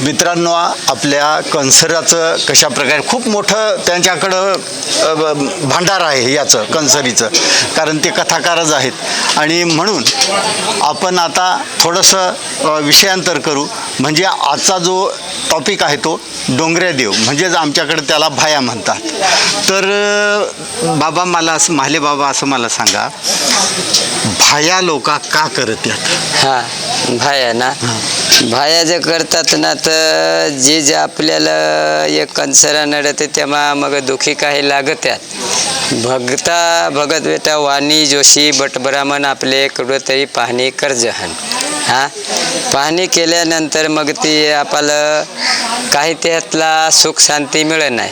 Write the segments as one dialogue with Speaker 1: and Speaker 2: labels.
Speaker 1: मित्रांनो आपल्या कन्सराचं कशा प्रकारे खूप मोठं त्यांच्याकडं भांडार आहे याचं कन्सरीचं कारण ते कथाकारच आहेत. आणि म्हणून आपण आता थोडंसं विषयांतर करू. म्हणजे आजचा जो टॉपिक आहे तो डोंगऱ्या देव म्हणजेच आमच्याकडे त्याला भाया म्हणतात. तर बाबा मला असं माले बाबा असं मला सांगा. भाया लोका का करत यात?
Speaker 2: हा भाया ना? भाया जे करतात ना तर जे जे आपल्याला एक कन्सरा नडते तेव्हा मग दुखी काही लागत्यात भगता भगत बेटा वाणी जोशी भटब्राह्मण आपले कुठंतरी पाहणी कर्जहन हा? पाहणी केल्यानंतर मग ती आपल्याला काही त्यातला सुख शांती मिळत नाही.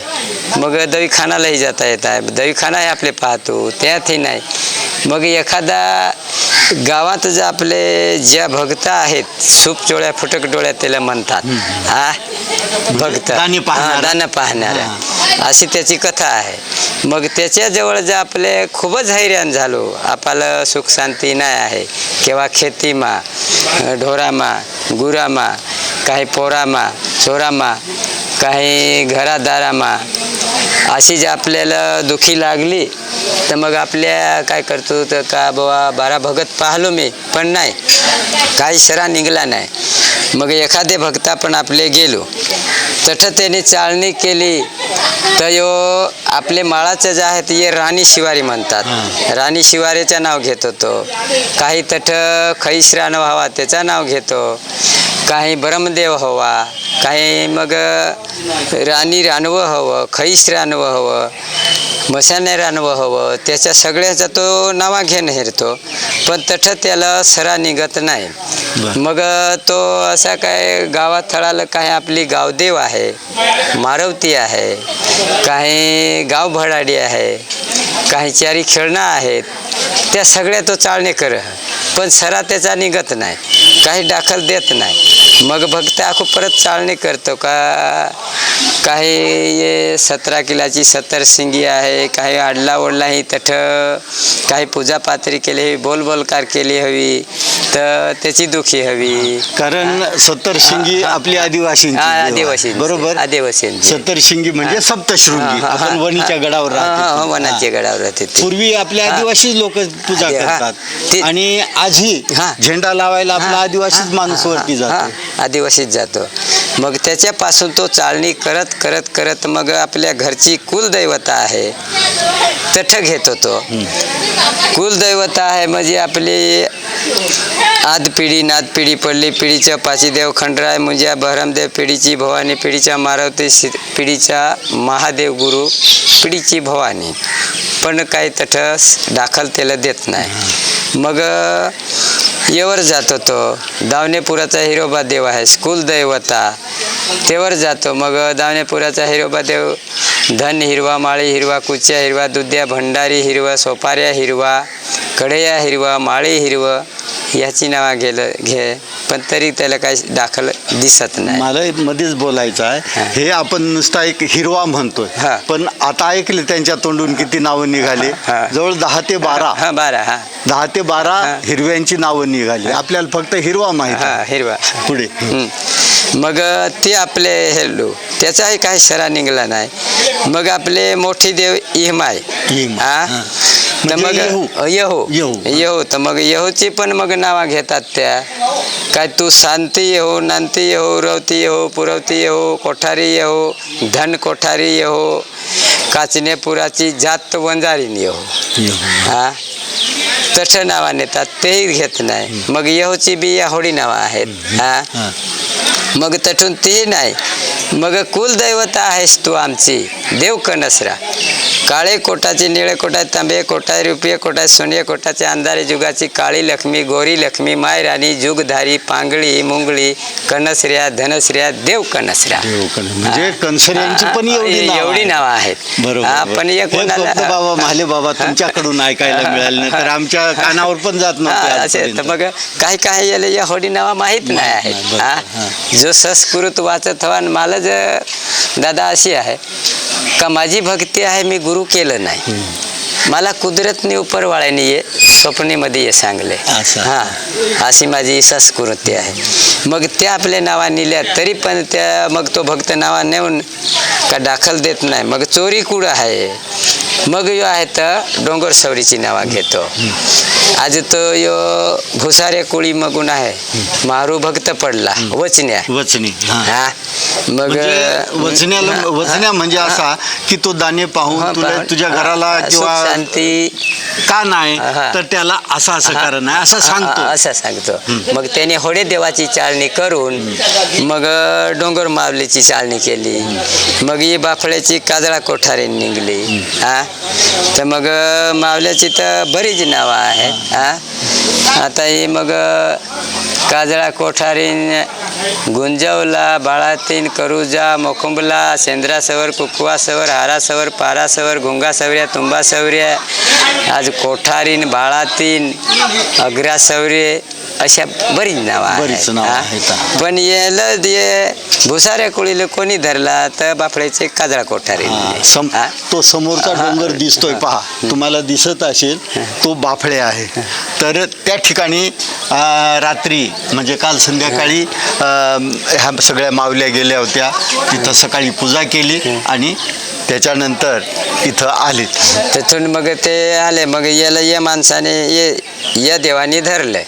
Speaker 2: मग दवीखानालाही जाता येत आहे. दवीखानाही आपले पाहतो त्यातही नाही. मग एखादा गावात जे आपले ज्या भक्त आहेत सूप डोळ्या फुटक डोळ्या त्याला म्हणतात. हा? भक्त.
Speaker 1: पाहणारा.
Speaker 2: दान पाहणाऱ्या अशी त्याची कथा आहे. मग त्याच्याजवळ जे आपले खूपच हैराण झालो. आपल्याला सुख शांती नाही आहे. किंवा खेतीमा ढोरामा गुरामा काही पोरामा चोरामा काही घरादारामा अशी जी आपल्याला दुखी लागली तर मग आपल्या काय करतो तर का बाबा बारा भगत पाहलो मी पण नाही. काही शरा निघला नाही. मग एखादे भक्ता पण आपले गेलो. तठ त्याने चाळणी केली तर यो आपले माळाचं जे आहे ते राणी शिवारी म्हणतात. राणी शिवारीचं नाव घेतो तो काही तठ खैसरान व्हावा त्याचं नाव घेतो. काही ब्रह्मदेव हवा काही मग राणी रानवं हवं खैस रानवं हवं. मशाने हवं. त्याच्या सगळ्याचा तो नावा घेऊन हेरतो. पण तठ त्याला सरा निघत नाही. मग तो असा काय गावात थळाला काही आपली गावदेव आहे मारवती आहे काही गाव भडाडी आहे काही चारी खेळणं आहेत त्या सगळ्या तो चाळणे कर. पण सरा त्याचा निघत नाही. काही दाखल देत नाही. मग भक्त आखो परत चाळणी करतो का काही सतरा किलाची सत्तर शिंगी आहे काही आडला ओढला ही तठ काही पूजा पात्री केली हवी बोल बोलकार केली हवी तर त्याची दुखी हवी.
Speaker 1: कारण सत्तर शिंगी आपली आदिवासी
Speaker 2: आदिवासी
Speaker 1: बरोबर?
Speaker 2: आदिवासी
Speaker 1: सत्तर शिंगी म्हणजे सप्तशृंगी. आपण वणीच्या गडावर राहतो
Speaker 2: वनाच्या गडावर राहते.
Speaker 1: पूर्वी आपले. आदिवासी लोक पूजा. करतात.
Speaker 2: ते-
Speaker 1: आणि आजही
Speaker 2: हा.
Speaker 1: झेंडा लावायला आपला आदिवासीच माणूस वरती जातो.
Speaker 2: आदिवासीच जातो. मग त्याच्यापासून तो चालणी करत करत करत मग आपल्या घरची कुलदैवता आहे. तठ घेतो तो कुलदैवता आहे म्हणजे आपली आद पिढी नाद पिढी पडली पिढीच्या पाचीदेव खंडराय म्हणजे बहरमदेव पिढीची भवानी पिढीच्या मारवते पिढीच्या महादेव गुरु पिढीची भवानी. पण काही तठ दाखल त्याला देत नाही. मग येवर जातो तो दावणेपुराचा हिरोबा देव आहे. कुलदैवता. तेवर जातो. मग दावणेपुराचा हिरोबा देव धन हिरवा माळी हिरवा कुच्या हिरवा दुध्या भंडारी हिरवा सोपाऱ्या हिरवा कढया हिरवा माळी हिरवं ह्याची नावा गेलं घे पण तरी त्याला काही दाखल दिसत नाही
Speaker 1: मला मध्येच बोलायचं आहे
Speaker 2: हा.
Speaker 1: आपण नुसता एक हिरवा म्हणतोय
Speaker 2: हा.
Speaker 1: पण आता ऐकले त्यांच्या तोंडून किती नावं निघाले
Speaker 2: हा.
Speaker 1: जवळ दहा ते बारा
Speaker 2: हा बारा हा
Speaker 1: दहा ते बारा. हिरव्यांची नावं निघाली आपल्याला फक्त हिरवा माहिती
Speaker 2: हा. हिरवा
Speaker 1: पुढे
Speaker 2: हम्म. मग ते आपले हेल्लो त्याचाही काही सरा निघाला नाही. मग आपले मोठी देव इहमाय हा. तर
Speaker 1: म्हणजे
Speaker 2: मग
Speaker 1: येहू.
Speaker 2: येहू.
Speaker 1: येहू.
Speaker 2: येहू तर मग येहूची पण मग नावा घेतात त्या. काय तू शांती येहो नांती येहो रवती येहो पुरवती येहो कोठारी येहो धन कोठारी येहो काचनेपुराची जात वंजारीन येहो. हा? तठ नावा नेतात तेही घेत नाही. मग येहोची बी या होडी नावा आहेत. हा. मग तठून ते नाही. मग कुलदैवता आहेस तू आमची. देव कनसरा. काळे कोटाचे निळे कोटा तांबे कोटा रुपये कोटा सोनिया कोटाचे अंधारे जुगाची काळी लक्ष्मी गोरी लक्ष्मी माय राणी जुगधारी पांगळी मुंगळी कनसऱ्या धनसऱ्या देव
Speaker 1: कन- म्हणजे कन्सऱ्यांची पण एवढी नावं आहेत. बरोबर.
Speaker 2: पण एक
Speaker 1: बाबा माले बाबा तुमच्याकडून ऐकायला मिळालं नाही तर आमच्या कानावर पण जात
Speaker 2: हा,
Speaker 1: नव्हते
Speaker 2: असे तर. मग काही काही याला या होडी नावा माहीत नाही आहेत.
Speaker 1: नाही.
Speaker 2: जो संस्कृत वाचत हवा आणि मला जर दादा अशी आहे का माझी भक्ती आहे मी गुरु केलं नाही. मला कुदरतने उपरवाळ्याने ये स्वप्नेमध्ये ये सांगले. हा अशी माझी संस्कृती आहे. मग त्या आपल्या नावा नेल्या तरी पण त्या मग तो भक्त नावा नेऊन का दाखल देत नाही. मग चोरी कुठं आहे? मग यो आहे तर डोंगर सवरीची नावा घेतो. आज तो यो भुसारे कोळी मगून आहे. मारू भक्त पडला. वचन्या
Speaker 1: वचनी हा.
Speaker 2: मग
Speaker 1: म्हणजे वचण्याला
Speaker 2: हा,
Speaker 1: वचण्या म्हणजे असा की तो दाणे
Speaker 2: हा,
Speaker 1: पाहून. तुला तुझ्या घराला किंवा
Speaker 2: शांती.
Speaker 1: का नाही. तर त्याला असं असं कारण आहे असं सांगतो.
Speaker 2: असं सांगतो. मग त्याने होडे देवाची चाळणी करून मग डोंगर मावलीची चाळणी केली. मग ही बाफळ्याची काजळा कोठारी निघली. हा. तर मग मावल्याची तर बरीच नावं आहे हा? आता ही मग काजळा कोठारीन गुंजवला बाळातीन करुजा मोकुंबला सेंद्रासवर कुकवासवर हारासवर पारासवर गुंगासवऱ्या तुंबासवर्या आज कोठारीन बाळातीन अग्रासवरे अशा बरीच नावं
Speaker 1: बरीच
Speaker 2: आहेत,
Speaker 1: नावं
Speaker 2: हा.
Speaker 1: आहेत.
Speaker 2: पण याला ये भुसाऱ्या कोळीला कोणी धरला तर बापड्याचे काजळा कोठारी.
Speaker 1: हा, सम-
Speaker 2: हा.
Speaker 1: तो समोरचा डोंगर. दिसतोय पहा. तुम्हाला दिसत असेल तो बाफळे आहे. तर त्या ठिकाणी अं, रात्री म्हणजे काल संध्याकाळी अं, ह्या सगळ्या मावल्या गेल्या होत्या. तिथं सकाळी पूजा केली आणि त्याच्यानंतर इथं आलीत.
Speaker 2: तिथून मग ते आले. मग याला या माणसाने ये या देवाने धरलं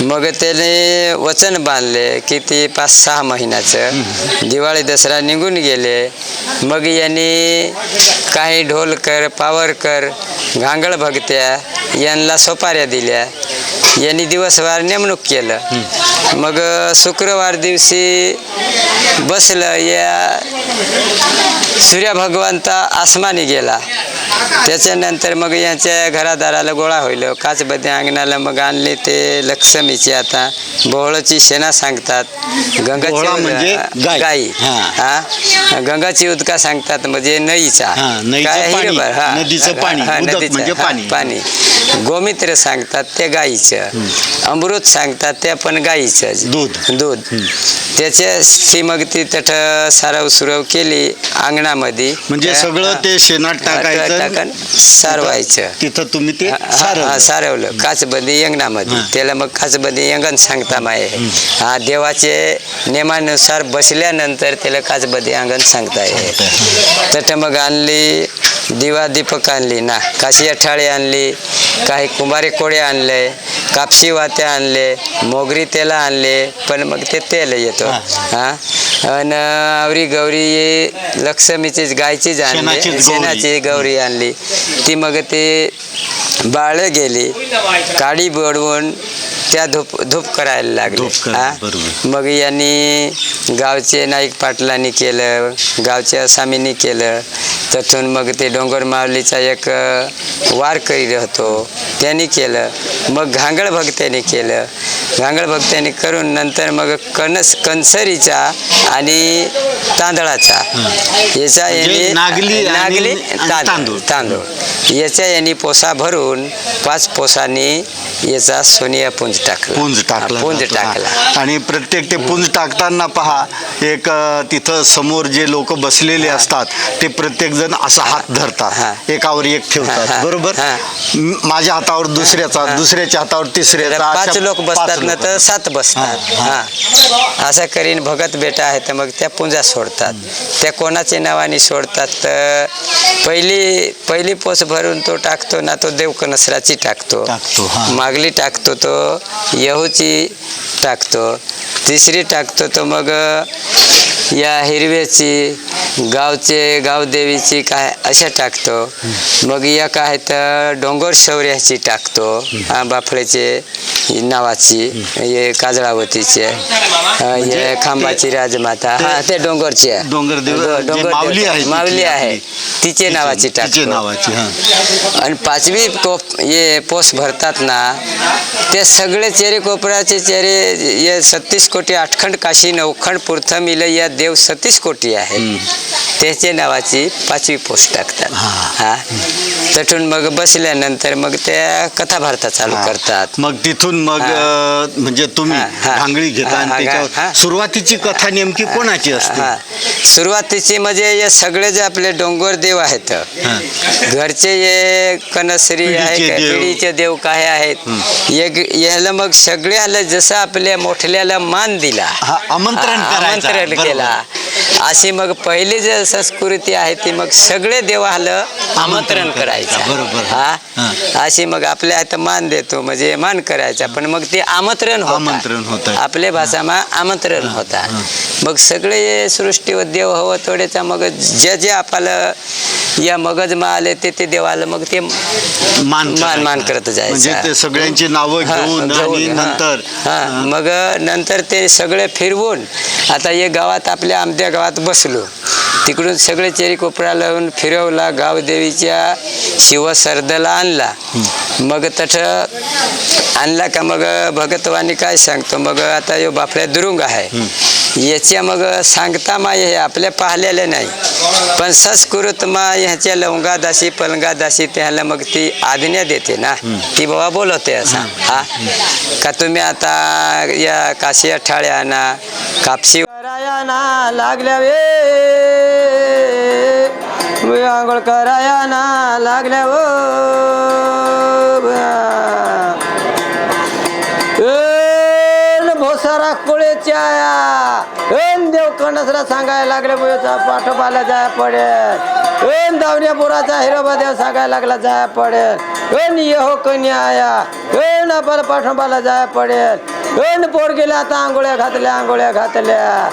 Speaker 2: मग त्याने वचन बांधले किती पाच सहा महिन्याचं. दिवाळी दसरा निघून गेले. मग यांनी काही ढोलकर पावरकर घांगळ भगत्या यांना सोपाऱ्या दिल्या. यांनी दिवसभर नेमणूक केलं. मग शुक्रवार दिवशी बसलं या सूर्य भगवंत आसमानी गेला. त्याच्यानंतर मग यांच्या घरादाराला गोळा होईल. काचबद्दे अंगणाला मग आणले ते लक्ष्मीची आता. बोहळची शेणा सांगतात. गंगाची
Speaker 1: म्हणजे.
Speaker 2: गाई
Speaker 1: हा.
Speaker 2: गंगाची उदका सांगतात म्हणजे नईचा काय हा.
Speaker 1: नदीचं पाणी. म्हणजे पाणी.
Speaker 2: गोमित्र सांगतात ते गाईचं. अमृत सांगतात ते पण गाईचं.
Speaker 1: दूध.
Speaker 2: दूध. त्याच्याशी मग ती तट सारव सुरव केली अंगणामध्ये.
Speaker 1: म्हणजे
Speaker 2: त्या-
Speaker 1: सगळं
Speaker 2: हा.
Speaker 1: ते शेणात टाकायचं
Speaker 2: टाकून सारवायचं.
Speaker 1: तिथं तुम्ही ते
Speaker 2: हा,
Speaker 1: सारवलं.
Speaker 2: काचबंदी अंगणामध्ये.
Speaker 1: हा.
Speaker 2: त्याला मग काचबंदी अंगण सांगता माये. हा देवाचे नियमानुसार बसल्यानंतर त्याला काचबंदी अंगण सांगता येईल. तट मग आणली दिवा दीपक आणली ना. काशी अठाळे आणली काही कुंभारे कोडे आणले कापशी वात्या आणले मोगरी तेला आणले पण मग ते तेल येतो. हा? आणि आवरी गौरी लक्ष्मीचीच गायचीच आणली
Speaker 1: शेणाचीच गौरी.
Speaker 2: शेणाची गौरी आणली ती मग ते बाळ गेली काडी बडवून त्या धूप धूप करायला लागले
Speaker 1: धूप करायला,
Speaker 2: हा?
Speaker 1: बरोबर.
Speaker 2: मग यांनी गावचे नाईक पाटलांनी केलं गावच्या असामींनी केलं तिथून मग ते डोंगर माऊलीचा एक अ, वारकरी होतो त्यांनी केलं मग घांगळ भक्त्यांनी केलं घांगळ भक्त्यांनी करून नंतर मग कणस कणसरीचा आणि तांदळाचा याचा
Speaker 1: म्हणजे
Speaker 2: यांनी
Speaker 1: नागली आणि-
Speaker 2: नागली
Speaker 1: आणि
Speaker 2: तांदूळ
Speaker 1: तांदूळ.
Speaker 2: तांदूळ याच्या यांनी पोसा भरून पाच पोसांनी याचा सोनिया पुंज टाकला
Speaker 1: पुंज टाकला
Speaker 2: पुंज
Speaker 1: जातो.
Speaker 2: टाकला.
Speaker 1: आणि प्रत्येक ते पुंज टाकताना पहा एक अ, तिथं समोर जे लोक बसलेले असतात ते प्रत्येक जण असा हात
Speaker 2: हा.
Speaker 1: धरतात एकावर एक
Speaker 2: हा,
Speaker 1: ठेवतात
Speaker 2: हा.
Speaker 1: बरोबर
Speaker 2: हा.
Speaker 1: म- माझ्या हातावर दुसऱ्याचा. दुसऱ्याच्या हातावर तिसऱ्याचा
Speaker 2: पाच लोक
Speaker 1: पाच
Speaker 2: बसतात ना
Speaker 1: लोकं.
Speaker 2: तर सात बसतात
Speaker 1: हा,
Speaker 2: हा असं करीन भगत बेटा आहे तर मग त्या पुंजा सोडतात. त्या कोणाच्या नावाने सोडतात तर पहिली पहिली पोस भरून तो टाकतो ना तो देवकनसराची टाकतो.
Speaker 1: टाकतो.
Speaker 2: मागली टाकतो तो यहूची टाकतो. तिसरी टाकतो तो मग या हिरव्याची गावचे गावदेवीची काय अशा टाकतो. मग एक आहे तर डोंगर शौर्याची टाकतो. हा बाफळेचे नावाची हे काजळावतीचे हे खांबाची राजमाता हा ते डोंगरची. आहे
Speaker 1: डोंगरदेव-
Speaker 2: डो-
Speaker 1: जे
Speaker 2: डोंगरदेव-
Speaker 1: माऊली आहे.
Speaker 2: तिचे नावाची टाकतो.
Speaker 1: नावाची हा.
Speaker 2: आणि पाचवी कोप ये पोस भरतात ना ते सगळे चेहरे कोपऱ्याचे चेहरे ये सत्तीस कोटी आठखंड काशी नवखंड प्रथम इल या देव सतीश कोटी आहे. त्याचे नावाची पाचवी पोस्ट टाकतात.
Speaker 1: हा.
Speaker 2: तटून मग बसल्यानंतर मग त्या कथा भारता चालू. करतात
Speaker 1: मग तिथून मग म्हणजे तुम्ही. भांगडी घेता आणि त्याच्यावर. सुरुवातीची कथा नेमकी कोणाची असते
Speaker 2: सुरुवातीची म्हणजे हे सगळे जे आपले डोंगर देव आहेत. घरचे हे कनसरी आहे
Speaker 1: पिढीचे देव.
Speaker 2: काय आहेत याला मग सगळ्याला जसं आपल्या मोठल्याला मान दिला
Speaker 1: हा, आमंत्रण.
Speaker 2: आमंत्रण. केला अशी मग पहिली जे संस्कृती आहे ती मग सगळे देवाला आमंत्रण करायचं
Speaker 1: बरोबर.
Speaker 2: हा. अशी मग आपल्या आता मान देतो म्हणजे मान करायचा. पण मग ते आमंत्रण होता.
Speaker 1: आमंत्रण होतं.
Speaker 2: आपल्या भाषामा आमंत्रण होता. मग सगळे सृष्टीवर देव हवं थोडेचा मग जे जे आपल्याला या मगजमा आले ते ते देवाला मग ते
Speaker 1: मान
Speaker 2: मान
Speaker 1: करायचं.
Speaker 2: मान करत जायचं.
Speaker 1: म्हणजे ते सगळ्यांची नावं
Speaker 2: हा,
Speaker 1: घेऊन आणि
Speaker 2: हा.
Speaker 1: नंतर.
Speaker 2: हा. मग नंतर ते सगळे फिरवून आता हे गावात आपल्या आमच्या गावात बसलो. तिकडून सगळे चेरी कोपरा लावून फिरवला. गावदेवीच्या शिव सरदला आणला. मग तठ आणला का मग भगतवानी काय सांगतो? मग आता यो बापड्या दुरुंग आहे. याच्या मग सांगता मा हे आपल्या पाहिलेले नाही. पण संस्कृत मा ह्याच्या लवंगा दासी पलंगा दासी त्याला मग ती आज्ञा देते ना. ती बाबा बोलवते असा. हा? का तुम्ही आता या काशी अठाळ्या ना कापशी लागल्या वे. आंघोळ कराया ना लागल्या हो. ओ भोसारा कोळेच्या एन देव कणसरा सांगायला लागले बोचा पाठोपाला जाया पडेल. एन दावण्या बोराचा हिरोबा देव सांगायला लागला जाया पडेल. एन येहो कन्या आया एन आपल्याला पाठोपाला जाया पडेल. एन पोर गेल्या आता आंघोळ्या घातल्या आंघोळ्या घातल्या.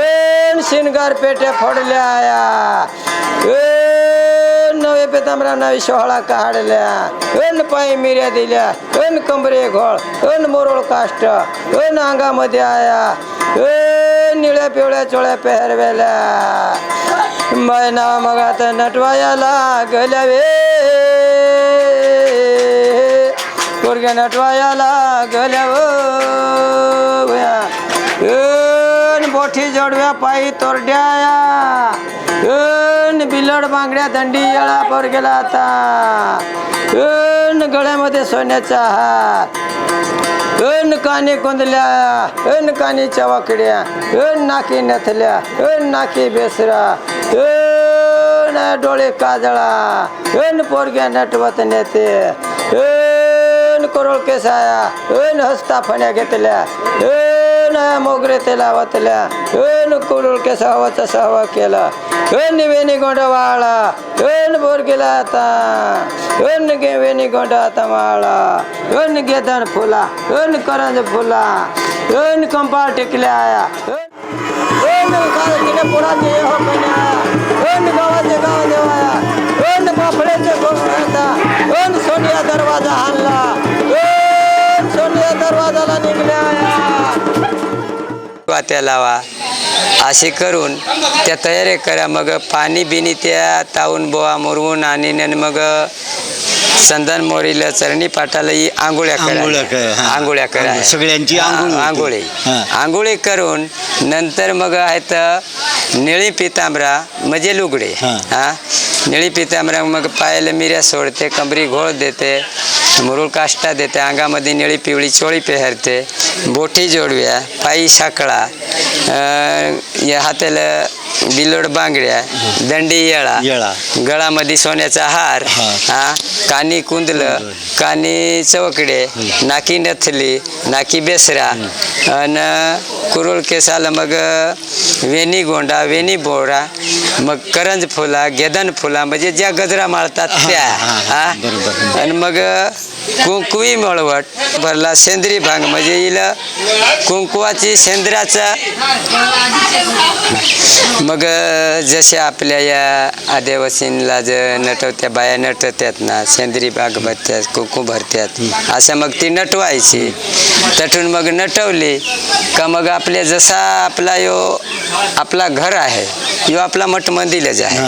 Speaker 2: एन शिनगार पेट्या फोडल्या आया नवे पेतांबरा नवी सोहळा काढल्या. एन पायी मिऱ्या दिल्या. एन कमरे घोळ. एन मोरोळ काष्ट. एन अंगामध्ये आया. एन निळ्या पिवळ्या चोळ्या पेहरवेल्या. मैना मगात नटवाया लागल्या गल्या वे. पोरग्या नटवाया लागल्या वो जोडव्या पायी तोरड्याया बिलड बांगड्या दंडी येळा पर गेला आता एन गळ्यामध्ये सोन्याचा हार एन कानी कोंदल्या एन कानी चवाकड्या एन नाकी नथल्या एन नाकी बेसरा एन डोळे काजळा एन पोरग्या नटवत नेते एन करोळ केसाया एन हस्ता फण्या घेतल्या एन मोगरे ते लावतल्या एन कुरुळ केसावाचा सहवा केला एन वेणी गोंड वाळा एन बोर गेला आता एन गे वेणी गोंड आता माळा एन गेदन फुला एन करंज फुला एन कंपाळ टेकल्या आया एन काळजीने वात्या लावा. असे करून त्या तयारी करा. मग पाणी बिनी त्या तावून बोवा मुरवून आणि मग संदन मोरीला चरणी पाटाला ही आंघोळ्या करा. आंघोळ्या करा
Speaker 1: आंघोळ, सगळ्यांची आंघोळ.
Speaker 2: आंघोळी. करून नंतर मग आहेत निळी पितांबरा म्हणजे लुगडे.
Speaker 1: हा.
Speaker 2: निळी पितांबरा मग पायाला मिऱ्या सोडते कमरी घोळ देते. मुरुळ काष्टा देते अंगामध्ये निळी पिवळी चोळी पेहरते बोटी जोडव्या पायी साखळा या हाताला बिलोड बांगड्या दंडी येळा
Speaker 1: येळा.
Speaker 2: गळामध्ये सोन्याचा हार
Speaker 1: हा.
Speaker 2: कानी कुंदलं कानी चवकडे नाकी नथली नाकी बेसरा आणि कुरुळ केसाला मग वेणी गोंडा वेणी बोरा मग करंज फुला गेदन फुला म्हणजे ज्या गजरा माळतात त्या. आणि मग कुंकुई मळवट भरला सेंद्री भांग. म्हणजे हिला कुंकुवाची सेंद्राचा मग जसे आपल्या या आदिवासींना ज नटवत्या बाया नटवत्यात ना सेंद्री बाग भरत्यात कुंकू भरत्यात असं मग ती नटवायची. तटून मग नटवली का मग आपल्या जसा आपला यो आपला घर आहे यो आपला मठ मंदिरच आहे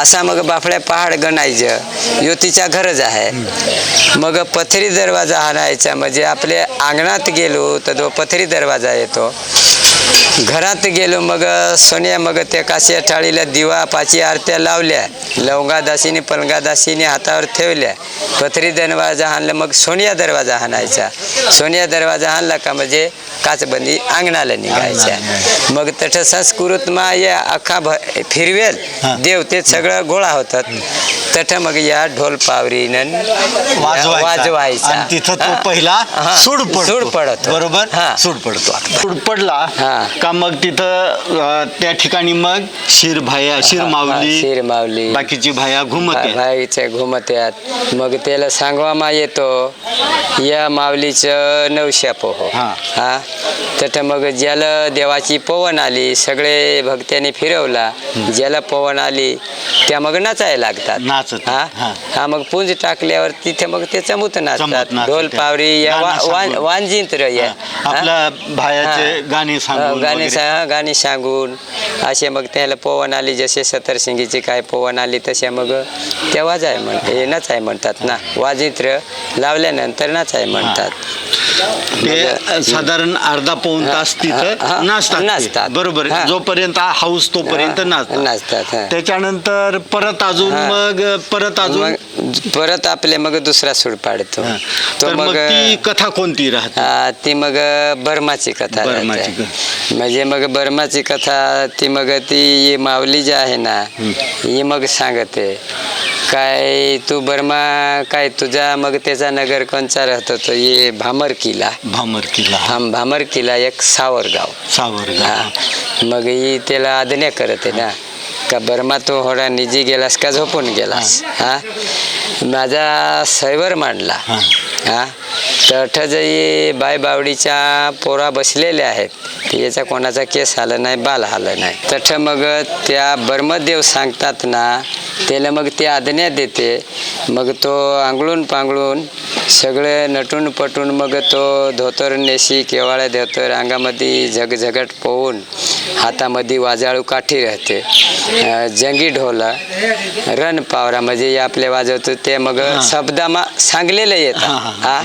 Speaker 2: असा मग बाफड्या पहाड गणायचं यो तिच्या घरच आहे. मग पथरी दरवाजा हाणायचा म्हणजे आपल्या अंगणात गेलो तर तो पथरी दरवाजा येतो. घरात गेलो मग सोन्या मग त्या काश्या टाळीला दिवा पाची आरत्या लावल्या. लवंगादासीने पलंगादासीने हातावर ठेवल्या. पथरी दरवाजा हाणला मग सोनिया दरवाजा हाणायचा. सोनिया दरवाजा हाणला का म्हणजे काचबंदी अंगणाला निघायच्या. मग तठ संस्कृत मा या अख्खा भ फिरवेल. देव ते सगळं गोळा होतात. तठ मग या ढोल पावरीनं
Speaker 1: वाजवायचा. तिथं तो. पहिला. सूड पडतो. बरोबर?
Speaker 2: हा.
Speaker 1: सूड पडतो सूड पडला.
Speaker 2: हा.
Speaker 1: का मग तिथं अं, त्या ठिकाणी मग शिर भाया शिर माऊली
Speaker 2: शिर माऊली.
Speaker 1: बाकीची भाया घुमत
Speaker 2: भाईचे घुमत्यात मग त्याला सांगवामा येतो. या माऊलीचं नवशा पोहो
Speaker 1: हा.
Speaker 2: हा. तर मग ज्याला देवाची पवन आली सगळे भक्त्याने फिरवला ज्याला पवन आली त्या मग नाचायला लागतात.
Speaker 1: नाचत.
Speaker 2: हा?
Speaker 1: हा.
Speaker 2: हा मग पुंज टाकल्यावर तिथे मग ते चमूत नाचतात.
Speaker 1: नाचतात.
Speaker 2: ढोल पावरी या
Speaker 1: गाणं
Speaker 2: वा-
Speaker 1: सांगून.
Speaker 2: वांजिंत्र या
Speaker 1: हा. आपल्या भायाचे गाणे सांगून.
Speaker 2: गाणे
Speaker 1: वगैरे.
Speaker 2: सा गाणी सांगून असे मग त्याला पवन आली जसे सतरसिंगीची काय पवन आली तसे मग त्या वाजाय म्हण हे नाचाय म्हणतात ना वाजित्र लावल्यानंतर नाचाय म्हणतात
Speaker 1: ते साधारण अर्धा पाऊन तास तिथं नाचतात ते.
Speaker 2: नाचतात.
Speaker 1: बरोबर. जोपर्यंत हाऊस तोपर्यंत
Speaker 2: हा,
Speaker 1: नाचतात. त्याच्यानंतर परत अजून. मग परत अजून
Speaker 2: परत आपले मग दुसरा सूड पाडतो. तो
Speaker 1: मग ती कथा कोणती राहते
Speaker 2: ती मग बर्माची कथा
Speaker 1: बर्माची.
Speaker 2: म्हणजे मग बर्माची कथा ती मग ती माऊली जी आहे ना ही मग सांगते. काय तू बर्मा काय तुझा मग त्याचा नगर कोणचा राहतो तो ये भामर किल्ला
Speaker 1: भामर किल्ला
Speaker 2: भाम भामर किल्ला एक सावरगाव.
Speaker 1: सावरगाव.
Speaker 2: हा. मग ही त्याला आज्ञा करते ना का बर्मा तू होडा निजी गेलास का झोपून गेलास? हा. माझा सैवर मांडला.
Speaker 1: हा.
Speaker 2: तठ जे बाय बावडीच्या पोरा बसलेल्या आहेत. याचा कोणाचा केस आला नाही बाल आलं नाही. तठ मग त्या बर्मदेव सांगतात ना त्याला मग ते आज्ञा देते. मग तो आंगळून पांगळून सगळे नटून पटून मग तो धोतर नेशी केवाळ्या धोतर अंगामध्ये झगझगट पोहून हातामध्ये वाजाळू काठी राहते. जंगी ढोला रण पावरा म्हणजे आपले वाजवतो ते मग शब्दामा सांगलेलं येतात.
Speaker 1: हा.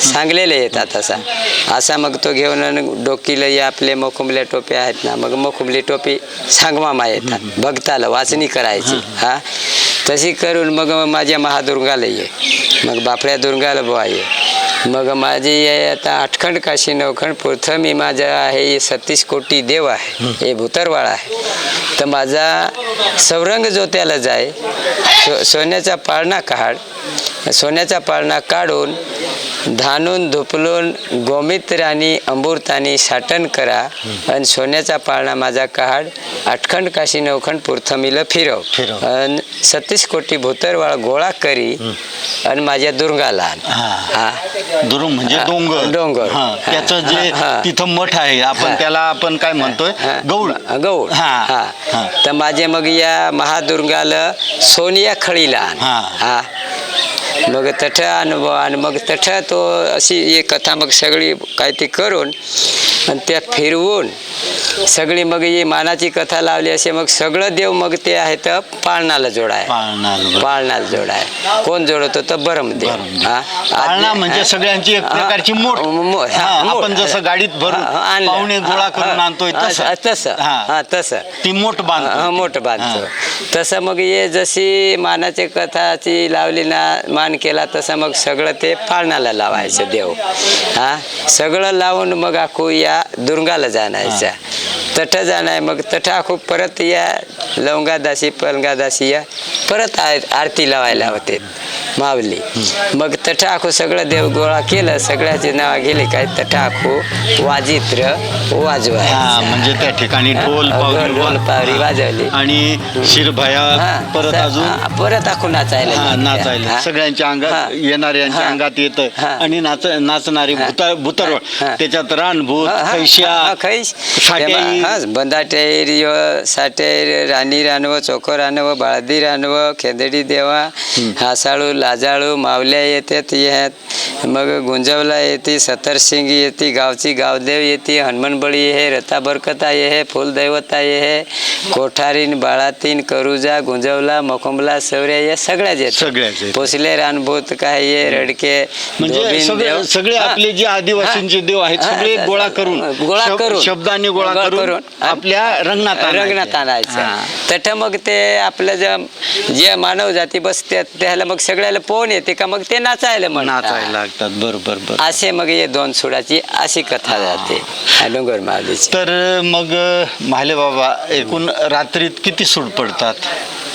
Speaker 2: सांगलेलं येतात असा. असा मग तो घेऊन डोकीला आपले मखुमल्या टोप्या आहेत ना मग मखुमली टोपी सांगमामा येतात. भक्ताला वाचणी करायची. हा. तशी करून मग माझ्या महादुर्गाला ये. मग बापड्या दुर्गाला बुवा ये. मग माझी आता आठखंड काशी नवखंड प्रथम माझा आहे हे सतीश कोटी देव आहे. हे भूतरवाळा आहे. तर माझा सौरंग जो त्याला जाय. सो सोन्याचा पाळणा काढ. सोन्याचा पाळणा काढून धानून धुपलून गोमित्राने अमृताने साठण करा आणि सोन्याचा पाळणा माझा काढ आठखंड काशी नवखंड पुरथमीला फिरव. आणि सतीश कोटी भूतरवाळ गोळा करी आणि माझ्या दुर्गाला.
Speaker 1: हा. दुरुंग म्हणजे डोंगर
Speaker 2: डोंगर.
Speaker 1: हा, त्याचं जे
Speaker 2: हा, हा.
Speaker 1: तिथं मठ आहे आपण. त्याला आपण काय म्हणतोय. गौड
Speaker 2: गौड
Speaker 1: हा,
Speaker 2: हा
Speaker 1: हा.
Speaker 2: तर माझे मग या महादुर्गाला सोनिया खळीला आण.
Speaker 1: हा.
Speaker 2: हा मग तठ अनुभव आणि मग तठ तो अशी एक कथा मग सगळी काय ती करून आणि त्या फिरवून सगळी मग ही मानाची कथा लावली असे मग सगळं देव मग ते आहेत पाळणाला जोडाय
Speaker 1: पाळणार
Speaker 2: पाळणाला जोडाय कोण जोडवतो तर बरमदेव. हा
Speaker 1: पाळणा म्हणजे. सगळ्यांची एक. प्रकारची मोठ.
Speaker 2: मो-
Speaker 1: हा,
Speaker 2: हा, मोठ.
Speaker 1: आपण जसं गाडीत भरून
Speaker 2: हा, हा, आणलं.
Speaker 1: पाहुणे गोळा करून
Speaker 2: हा,
Speaker 1: आणतोय
Speaker 2: हा,
Speaker 1: तसं.
Speaker 2: तसं
Speaker 1: हा.
Speaker 2: हा तसं
Speaker 1: ती मोठ बांधतो
Speaker 2: हा मोठ बांधतो तसं मग हे जशी मानाची कथाची लावली ना मान केला तसं मग सगळं ते पाळणाला लावायचं देव हा सगळं लावून मग आखू या दुर्गाला जाणायचं तठ जाणार मग तठ आखू परत या लवंगादासी पलंगादासी या परत आरती लावायला होते मावली मग तठ आखू सगळं देव गोळा केलं सगळ्याचे नाव गेले काय तठ आखू वाजित्र
Speaker 1: हा
Speaker 2: वाजवायचं
Speaker 1: म्हणजे त्या ठिकाणी ढोल
Speaker 2: पावरी वाजवली
Speaker 1: आणि शिरभाया परत अजून
Speaker 2: परत आखून नाचायला.
Speaker 1: नाचायला. सगळ्यांच्या. अंगात येणाऱ्यांच्या. अंगात येत. आणि नाच नाचणारी. भूता भूतर. त्याच्यात रानभूत खैश्या
Speaker 2: खैश. हा, बंदाटेर यो, साटेर राणी रानव चोखो रानव बाळदी रानव खेदडी देवा हासाळू लाजाळू मावल्या येतात येत मग गुंजवला येते सतरसिंगी येते गावची गावदेव येते हनुमानबळी हे रथा बरकता ये हे फुलदैवता ये हे कोठारीन बाळातीन करुजा गुंजवला मकोमला सौर्या या सगळ्याच येतात
Speaker 1: सगळ्याच.
Speaker 2: पोचले रानभूत काय ये रडके
Speaker 1: म्हणजे सगळे. आपले जे आदिवासींचे देव आहेत सगळे गोळा करून
Speaker 2: गोळा
Speaker 1: शब-
Speaker 2: करून.
Speaker 1: शब्दाने गोळा
Speaker 2: गोळा
Speaker 1: करून
Speaker 2: करून.
Speaker 1: आपल्या रंगणात.
Speaker 2: रंगणात आणायचं. तठ मग ते आपलं जे जे मानव जाती बसतात त्याला मग सगळ्याला पोहून येते का मग ते नाचायला म्हणतात.
Speaker 1: नाचायला लागतात. बरोबर बरोबर.
Speaker 2: असे मग हे दोन सुडाची अशी कथा जाते. डोंगर माऊलीची
Speaker 1: तर मग माहिले बाबा एकूण रात्रीत किती सूड पडतात?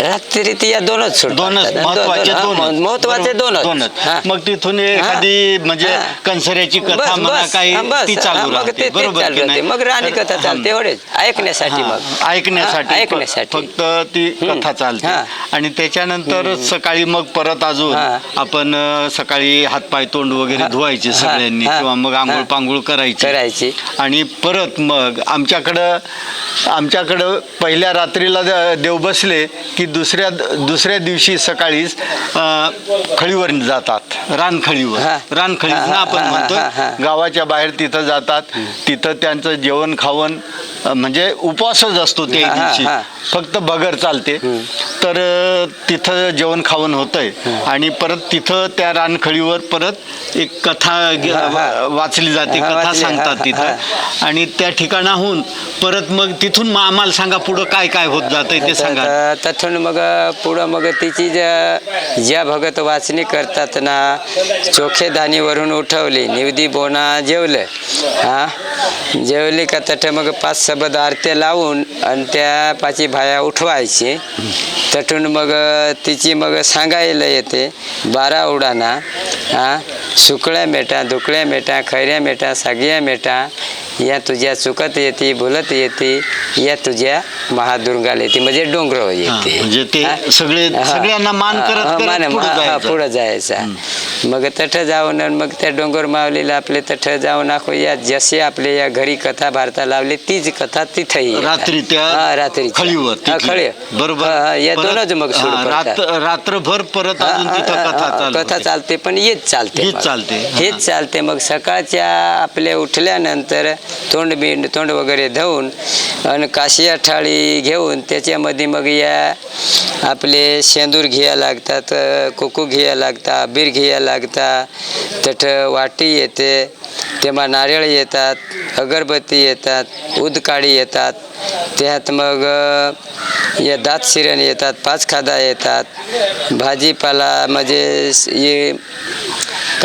Speaker 2: रात्री ती या दोनच
Speaker 1: दोनच. महत्त्वाचे
Speaker 2: दोन- महत्त्वाचे
Speaker 1: दोनच. मग तिथून एखादी म्हणजे. कंसऱ्याची कथा म्हणा काही. ती चालू राहते बरोबर?
Speaker 2: मग राणी कथा चालते. एवढेच ऐकण्यासाठी मग
Speaker 1: ऐकण्यासाठी
Speaker 2: ऐकण्यासाठी
Speaker 1: फक्त ती. कथा चालते. आणि त्याच्यानंतर सकाळी मग परत अजून. आपण सकाळी हातपाय तोंड वगैरे. धुवायचे. सगळ्यांनी. किंवा मग आंघोळ. पांघोळ करायची
Speaker 2: करायची
Speaker 1: आणि परत मग आमच्याकडं आमच्याकडं पहिल्या रात्रीला देव बसले की दुसऱ्या दुसऱ्या दिवशी सकाळीच खळीवर जातात. रानखळीवर.
Speaker 2: हा,
Speaker 1: आपण म्हणतो. गावाच्या बाहेर तिथं जातात. तिथं त्यांचं जेवण खावण म्हणजे उपवासच असतो त्या दिवशी.
Speaker 2: हा.
Speaker 1: फक्त बगर चालते. तर तिथं जेवण खावण होतंय. आणि परत तिथं त्या रानखळीवर परत एक कथा. वाचली जाते कथा सांगतात तिथं. आणि त्या ठिकाणाहून परत मग तिथून मग आम्हाला सांगा पुढं काय काय होत जातंय ते सांगा.
Speaker 2: तिथून मग पुढं मग तिची ज्या ज्या भगत वाचणी करतात ना चोखेदानीवरून उठवली निवदी बोना जेवलं हा? जेवली का तठ मग पाच सबद आरत्या लावून आणि त्या पाची भाया उठवायची. तटून मग तिची मग सांगायला येते बारा उडाना हा सुकळ्या मेटा दुकळ्या मेटा खैऱ्या मेटा सागिया मेटा या तुझ्या चुकत येते बोलत येते या तुझ्या महादुर्गाला येते म्हणजे डोंगर येते
Speaker 1: म्हणजे ते? सगळे
Speaker 2: हा.
Speaker 1: सगळ्यांना मान करत पुढं जायचं.
Speaker 2: मग तठ जाऊन मग त्या डोंगर मावलीला आपले तठ जाऊन आखो या जसे आपले या घरी कथा भारता लावली तीच कथा तिथंही.
Speaker 1: रात्री त्या
Speaker 2: रात्री. खळी
Speaker 1: बरोबर
Speaker 2: या दोनच मग
Speaker 1: रात्रभर परत कथा.
Speaker 2: चालते पण हेच चालते.
Speaker 1: हेच चालते
Speaker 2: मग सकाळच्या आपल्या उठल्यानंतर तोंड बिंड तोंड वगैरे धुवून आणि काशिया थाळी घेऊन त्याच्यामध्ये मग या आपले शेंदूर घ्या लागतात कुकू घ्या लागतात अबीर घ्या लागतात. तठ वाटी येते तेव्हा नारळ येतात अगरबत्ती येतात उदकाळी येतात. त्यात मग या दात शिरण येतात पाच खादा येतात. भाजीपाला म्हणजे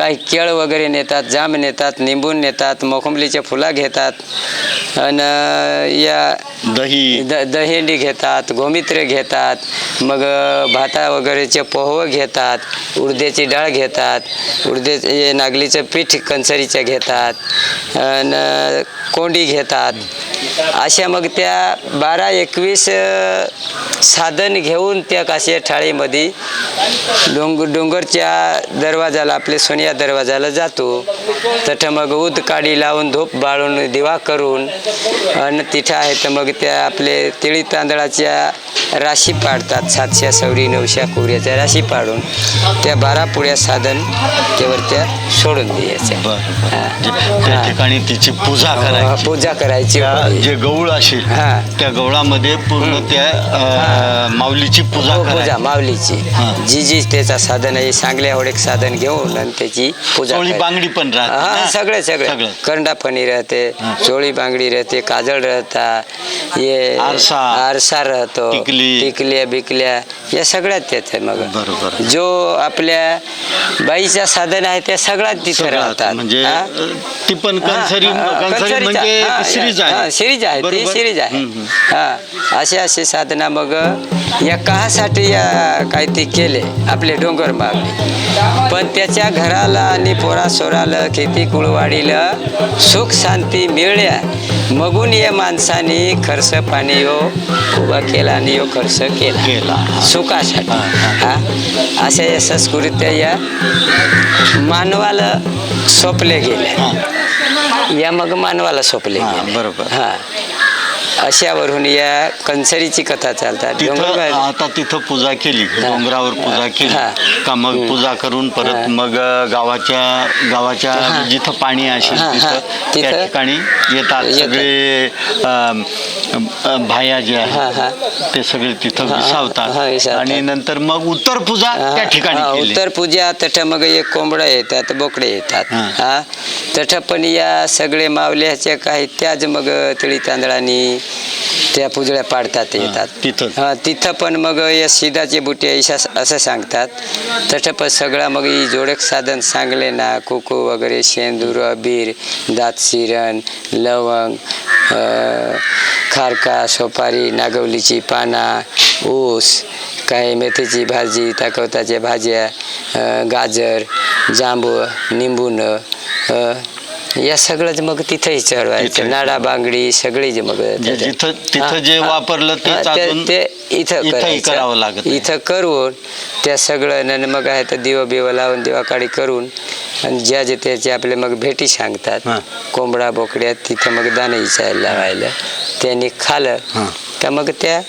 Speaker 2: काही केळ वगैरे नेतात जाम नेतात निंबून नेतात मोखंबलीच्या फुला घेतात आणि या
Speaker 1: दही.
Speaker 2: द दहींडी घेतात गोमित्र घेतात मग भाता वगैरेचे पोहवं घेतात उडद्याची डाळ घेतात उडद्याचे नागलीचं पीठ कंसरीचं घेतात आणि कोंडी घेतात. अशा मग त्या बारा एकवीस साधन घेऊन त्या काशिया थाळीमध्ये डोंगर डोंगरच्या दरवाजाला आपले सोनिया दरवाजाला जातो. तठ मग उद काडी लावून धूप बाळून दिवा करून आणि तिथं आहे तर मग त्या आपले तिळी तांदळाच्या राशी पाडतात. सातशे सवरी नऊशे कुऱ्याच्या राशी पाडून. त्या बारा पुढ्या साधन त्यावर त्या सोडून द्यायच्या. हा.
Speaker 1: त्या
Speaker 2: हा.
Speaker 1: ठिकाणी तिची पूजा करायची.
Speaker 2: पूजा करायची
Speaker 1: त्या जे गवळ असेल
Speaker 2: हा.
Speaker 1: त्या गवळामध्ये पूर्ण त्या माऊलीची पूजा
Speaker 2: हो, पूजा माऊलीची.
Speaker 1: हा.
Speaker 2: जी जी त्याचा साधन आहे सांगल्या एवढे साधन घेऊन आणि त्याची पूजा
Speaker 1: चोळी
Speaker 2: करायची.
Speaker 1: बांगडी पण राहते
Speaker 2: हा
Speaker 1: ना?
Speaker 2: सगळे सगळे
Speaker 1: सगळं.
Speaker 2: करंडा फणी राहते. चोळी बांगडी राहते काजळ राहता ये
Speaker 1: आरसा.
Speaker 2: आरसा राहतो
Speaker 1: टिकली.
Speaker 2: टिकल्या बिकल्या या सगळ्यात आहे मग
Speaker 1: बरोबर.
Speaker 2: जो आपल्या बाईचा साधन आहे त्या सगळ्यात तिथे राहतात
Speaker 1: म्हणजे
Speaker 2: हा?
Speaker 1: अ, ती पण
Speaker 2: हा, हा.
Speaker 1: म्हणजे
Speaker 2: हा,
Speaker 1: सिरीज
Speaker 2: हा,
Speaker 1: आहे
Speaker 2: सिरीज आहे ती
Speaker 1: बरोबर?
Speaker 2: सिरीज आहे
Speaker 1: हम्म, हम्म.
Speaker 2: हा असे असे साधना मग या कासाठी या काय ते केले आपले डोंगर मागले पण त्याच्या घराला आणि पोरा सोराला खेती कुळवाडीला सुख शांती मिळल्या. मगून या माणसाने खर्च पाणी यो उभा केला आणि यो खर्च केला.
Speaker 1: केला.
Speaker 2: सुखासाठी.
Speaker 1: हा,
Speaker 2: हा. अशा या संस्कृत्या या मानवाला सोपले गेल्या
Speaker 1: हा.
Speaker 2: या मग मानवाला सोपले
Speaker 1: हा,
Speaker 2: गेले.
Speaker 1: बरोबर.
Speaker 2: हा. अशावरून या कंसरीची कथा चालतात
Speaker 1: तिथं आता तिथं पूजा केली डोंगरावर पूजा केली. का मग पूजा करून परत मग गावाच्या गावाच्या. जिथं पाणी असेल त्या ठिकाणी येतात. सगळे भाया जे. आहेत ते सगळे तिथं. विसावतात. आणि नंतर मग उत्तर पूजा त्या ठिकाणी
Speaker 2: उत्तर पूजा तठ मग एक कोंबडं येतात बोकडे येतात
Speaker 1: हा.
Speaker 2: हा तठ पण या सगळे मावल्याच्या काही त्याच मग तिळी तांदळानी त्या पुजळ्या पाडतात येतात
Speaker 1: तिथंच.
Speaker 2: हा तिथं पण मग या शिदाचे बुटे इशा- असं सांगतात तठ पण सगळा मग ही जोडक साधन सांगले ना कुकू वगैरे शेंदूर अबीर दात शिरण लवंग खारका सोपारी नागवलीची पाना ऊस काही मेथीची भाजी ताकवताच्या भाज्या गाजर जांबू निंबून या सगळंच मग तिथंही चढवायचं. नाडा बांगडी सगळी जे मग
Speaker 1: जे जिथं तिथं जे. वापरलं
Speaker 2: ते- ते इथं करायचं.
Speaker 1: करावं लागत.
Speaker 2: इथं करून त्या सगळं मग आहे तर दिवा बिवा लावून दिवाकाळी करून आणि ज्या जे त्याचे आपले मग भेटी सांगतात
Speaker 1: हा.
Speaker 2: कोंबडा बोकड्या तिथं मग दाणे इचायला लावायला त्यांनी खालं
Speaker 1: हा.
Speaker 2: का मग त्या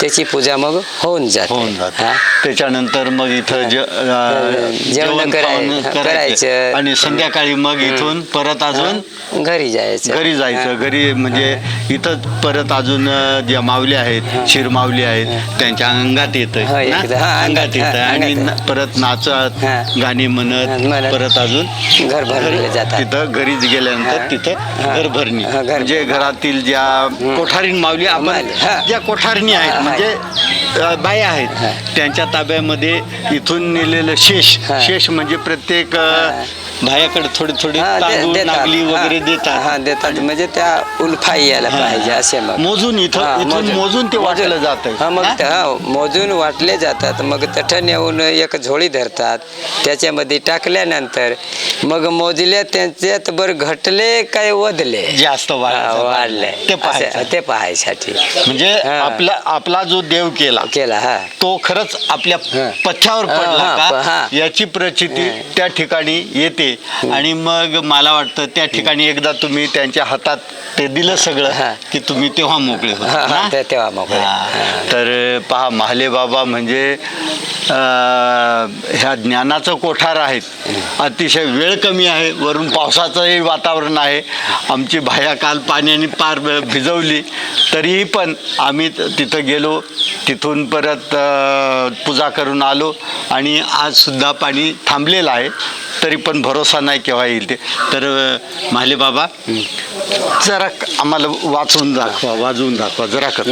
Speaker 2: त्याची पूजा मग होऊन जाते
Speaker 1: होऊन जात. त्याच्यानंतर मग इथं जे- अं,
Speaker 2: जेवण
Speaker 1: जेवण
Speaker 2: कराय-
Speaker 1: खावण करायचं
Speaker 2: करायचं.
Speaker 1: आणि संध्याकाळी मग इथून परत अजून
Speaker 2: घरी जायचं
Speaker 1: घरी जायचं घरी म्हणजे इथं परत अजून अं, ज्या माऊली आहेत शिरमाऊली आहेत त्यांच्या अंगात येतं
Speaker 2: हा,
Speaker 1: ना?
Speaker 2: एकदा- हा,
Speaker 1: अंगात
Speaker 2: अंगात-
Speaker 1: येतं
Speaker 2: हा,
Speaker 1: आणि
Speaker 2: अंगात.
Speaker 1: न- परत नाचत
Speaker 2: हा.
Speaker 1: गाणी
Speaker 2: हा,
Speaker 1: म्हणत
Speaker 2: म्हणत.
Speaker 1: परत अजून
Speaker 2: घर भरलेले जातात
Speaker 1: तिथं घरी गेल्यानंतर
Speaker 2: हा.
Speaker 1: तिथं
Speaker 2: हा.
Speaker 1: घर भरणी
Speaker 2: हा, घर-
Speaker 1: म्हणजे घरातील ज्या कोठारीन माऊली आपण
Speaker 2: माऊली.
Speaker 1: ज्या कोठारणी आहेत. म्हणजे बाया
Speaker 2: हा.
Speaker 1: आहेत त्यांच्या ताब्यामध्ये इथून नेलेलं शेष. शेष म्हणजे प्रत्येक भायाकडे थोडी थोडी. नागली वगैरे देतात.
Speaker 2: हा देतात. म्हणजे त्या उल्फाई यायला पाहिजे असे मग.
Speaker 1: मोजून इथं इथून मोजून. ते वाटलं जातं
Speaker 2: हा मग मोजून वाटले जातात. मग तठ नेऊन एक झोळी धरतात. त्याच्यामध्ये टाकल्यानंतर मग मोजले त्यांच्यात बर घटले काय वधले
Speaker 1: जास्त वाढलं. ते
Speaker 2: पाहायसाठी.
Speaker 1: म्हणजे. आपला आपला जो देव केला
Speaker 2: केला हा.
Speaker 1: तो खरंच आपल्या. पथ्यावर पडला का. याची प्रचिती. त्या ठिकाणी येते. आणि मग मला वाटतं त्या ठिकाणी एकदा तुम्ही त्यांच्या हातात ते दिलं सगळं. की तुम्ही तेव्हा मोकळे होता
Speaker 2: तेव्हा मोकळे.
Speaker 1: तर पहा महाले बाबा म्हणजे ह्या ज्ञानाचं कोठार आहेत. अतिशय वेळ कमी आहे. वरून पावसाचंही वातावरण आहे. आमची भाया काल पाण्याने पार भिजवली. तरीही पण आम्ही तिथं गेलो. तिथून परत अं, पूजा करून आलो आणि आज सुद्धा पाणी थांबलेलं आहे. तरी पण भरोसा नाही केव्हा येईल ते. तर अं, महाले बाबा जरा आम्हाला वाचवून दाखवा वाजवून दाखवा जरा कर.